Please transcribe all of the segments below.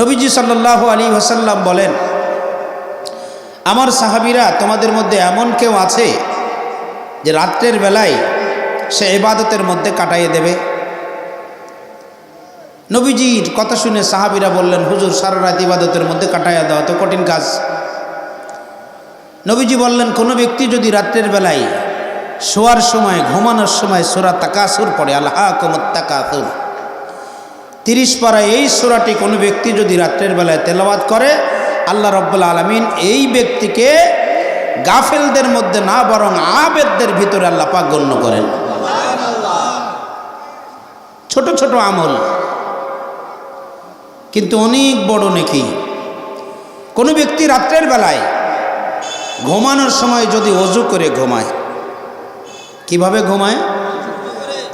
নবীজি সাল্লাহ আলী ওসাল্লাম বলেন, আমার সাহাবিরা তোমাদের মধ্যে এমন কেউ আছে যে রাত্রের বেলায় সে ইবাদতের মধ্যে কাটাইয়ে দেবে? নবীজির কথা শুনে সাহাবিরা বললেন, হুজুর, সারা রাত ইবাদতের মধ্যে কাটাইয়া দেওয়া তো কঠিন কাজ। নবীজি বললেন, কোনো ব্যক্তি যদি রাত্রের বেলায় শোয়ার সময়, ঘুমানোর সময় সোরা তাকাসুর পড়ে আল্লাহ কমত তিরিশ পাড়ায় এই সোরাটি কোনো ব্যক্তি যদি রাত্রের বেলায় তেলাওয়াত করে, আল্লাহ রব্বুল আলমিন এই ব্যক্তিকে গাফেলদের মধ্যে না, বরং আবেদদের ভিতরে আল্লাহ পাক গণ্য করেন। ছোট ছোট আমল। কিন্তু অনেক বড় নেকি। কোনো ব্যক্তি রাত্রের বেলায় ঘুমানোর সময় যদি অজু করে ঘুমায়, কীভাবে ঘুমায়?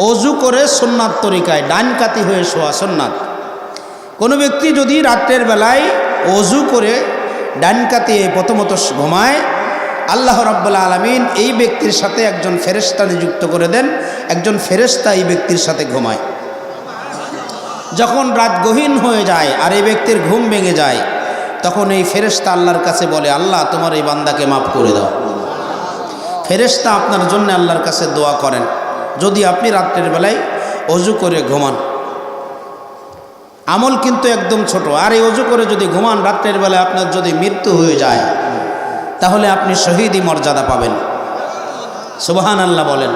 অজু করে সোননাথ তরিকায়, ডান কাতি হয়ে শোয়া সোননাথ। কোনো ব্যক্তি যদি রাত্রের বেলায় অজু করে ডান কাতিয়ে প্রথমত ঘুমায়, আল্লাহ রব্বুল্লা আলমিন এই ব্যক্তির সাথে একজন ফেরেস্তা নিযুক্ত করে দেন, একজন ফেরেস্তা এই ব্যক্তির সাথে ঘুমায়। যখন রাত গহীন হয়ে যায় আর এই ব্যক্তির ঘুম ভেঙে যায়, তখন এই ফেরেস্তা আল্লাহর কাছে বলে, আল্লাহ, তোমার এই বান্দাকে মাফ করে দাও। ফেরেস্তা আপনার জন্য আল্লাহর কাছে দোয়া করেন। যদি আপনি রাত্রের বেলায় অজু করে ঘুমান। আমল কিন্তু একদম ছোট। আর এই অজু করে যদি ঘুমান, রাত্রের বেলায় আপনার যদি মৃত্যু হয়ে যায়, তাহলে আপনি শহীদই মর্যাদা পাবেন। সুবাহান আল্লাহ বলেন।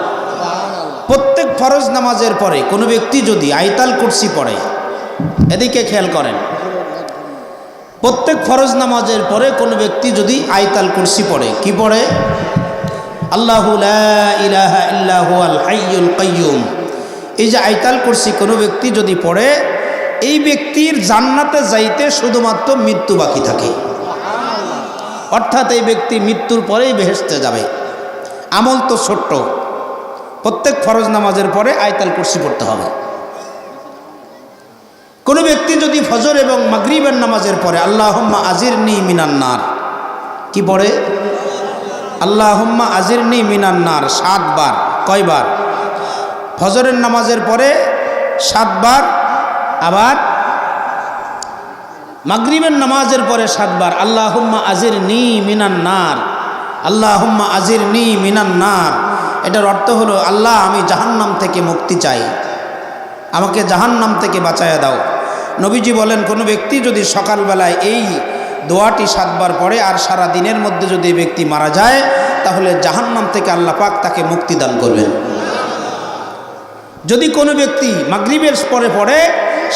প্রত্যেক ফরজ নামাজের পরে কোনো ব্যক্তি যদি আইতাল কুরসি পড়ে, এদিকে খেয়াল করেন। প্রত্যেক ফরজ নামাজের পরে কোনো ব্যক্তি যদি আইতাল কুরসি পড়ে, কি পড়ে? আল্লাহু ইলাহা ইল্লাহু আল হাইয়ুল কাইয়ুম। এই যে আইতাল কুরসি, কোনো ব্যক্তি যদি পড়ে, এই ব্যক্তির জান্নাতে যাইতে শুধুমাত্র মৃত্যু বাকি থাকে। অর্থাৎ এই ব্যক্তি মৃত্যুর পরেই বেহেসতে যাবে। আমল তো ছোট্ট। প্রত্যেক ফরজ নামাজের পরে আয়তাল কুরসি পড়তে হবে। কোনো ব্যক্তি যদি ফজর এবং মাগরিবের নামাজের পরে, আল্লাহম্মা আজির নি মিনান্নার কি পড়ে? আল্লাহম্মা আজির নি মিনান্নার সাতবার, কয়বার? ফজরের নামাজের পরে সাতবার, আবার মাগরিবের নামাজের পরে সাতবার, আল্লাহম্মা আজির নি মিনান্নার আল্লাহম্মা আজির নি মিনান্নার এটার অর্থ হলো, আল্লাহ, আমি জাহান্নাম থেকে মুক্তি চাই। আমাকে জাহান্নাম থেকে বাঁচাইয়া দাও। নবীজি বলেন, কোনো ব্যক্তি যদি সকালবেলায় এই দোয়াটি সাতবার পরে আর সারা দিনের মধ্যে যদি ব্যক্তি মারা যায়, তাহলে জাহান্নাম থেকে আল্লাহ পাক তাকে মুক্তি দান করবেন। যদি কোনো ব্যক্তি মাগরিবের পরে পড়ে,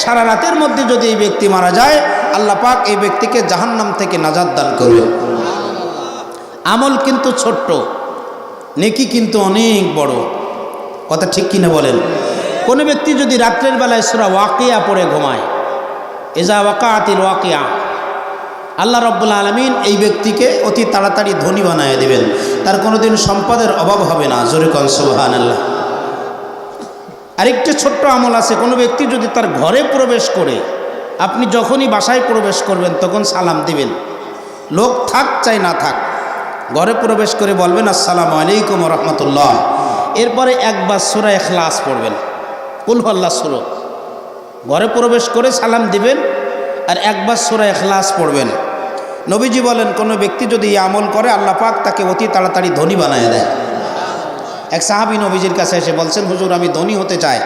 সারা রাতের মধ্যে যদি এই ব্যক্তি মারা যায়, আল্লাহ পাক এই ব্যক্তিকে জাহান্নাম থেকে নাজাদ দান করবে আমল কিন্তু ছোট্ট, নেকি কিন্তু অনেক বড়। কথা ঠিক কিনা বলেন? কোনো ব্যক্তি যদি রাত্রের বেলায় সুরা ওয়াকিয়া পড়ে ঘুমায় এজা ওয়াকাতিল ওয়াকিয়া আল্লাহ রব্বুল আলমিন এই ব্যক্তিকে অতি তাড়াতাড়ি ধনী বানায় দেবেন। তার কোনোদিন সম্পদের অভাব হবে না। জোরে কন সুবহান আল্লাহ আরেকটি ছোট্ট আমল আছে। কোনো ব্যক্তি যদি তার ঘরে প্রবেশ করে, আপনি যখনই বাসায় প্রবেশ করবেন, তখন সালাম দিবেন। লোক থাক চাই না থাক, ঘরে প্রবেশ করে বলবেন, আসসালামু আলাইকুম রহমতুল্লাহ। এরপরে একবার সুরা এখলাস পড়বেন। কুলহল্লা সুরো। ঘরে প্রবেশ করে সালাম দিবেন আর একবার সুরা এখলাস পড়বেন। নবীজি বলেন, কোনো ব্যক্তি যদি এই আমল করে, আল্লাহ পাক তাকে অতি তাড়াতাড়ি ধনী বানায় দেয়। এক সাহাবি নবীজির কাছে এসে বলছেন, হুজুর, আমি ধনী হতে চাই।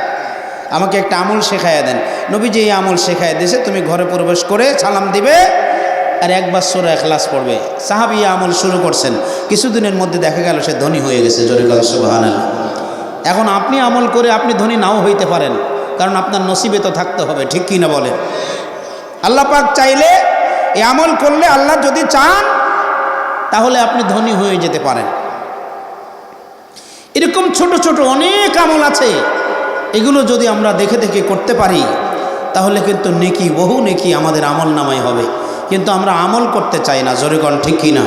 আমাকে একটা আমল শেখাইয়া দেন। নবীজি এই আমল শেখাইয়া দিয়েছে, তুমি ঘরে প্রবেশ করে সালাম দিবে আর একবার সুরা এখলাস পড়বে। সাহাবি আমল শুরু করছেন। কিছুদিনের মধ্যে দেখা গেল সে ধনী হয়ে গেছে জরিকাল সুবাহান এখন আপনি আমল করে আপনি ধনী নাও হইতে পারেন, কারণ আপনার নসিবে তো থাকতে হবে, ঠিক কি না বলে আল্লাহ পাক চাইলে এই আমল করলে আল্লাহ যদি চান, তাহলে আপনি ধনী হয়ে যেতে পারেন। এরকম ছোট ছোট অনেক আমল আছে, এগুলো যদি আমরা দেখে দেখে করতে পারি, তাহলে কিন্তু নেকি, বহু নেকি আমাদের আমল নামাই হবে। কিন্তু আমরা আমল করতে চাই না জোরেগণ ঠিক কি না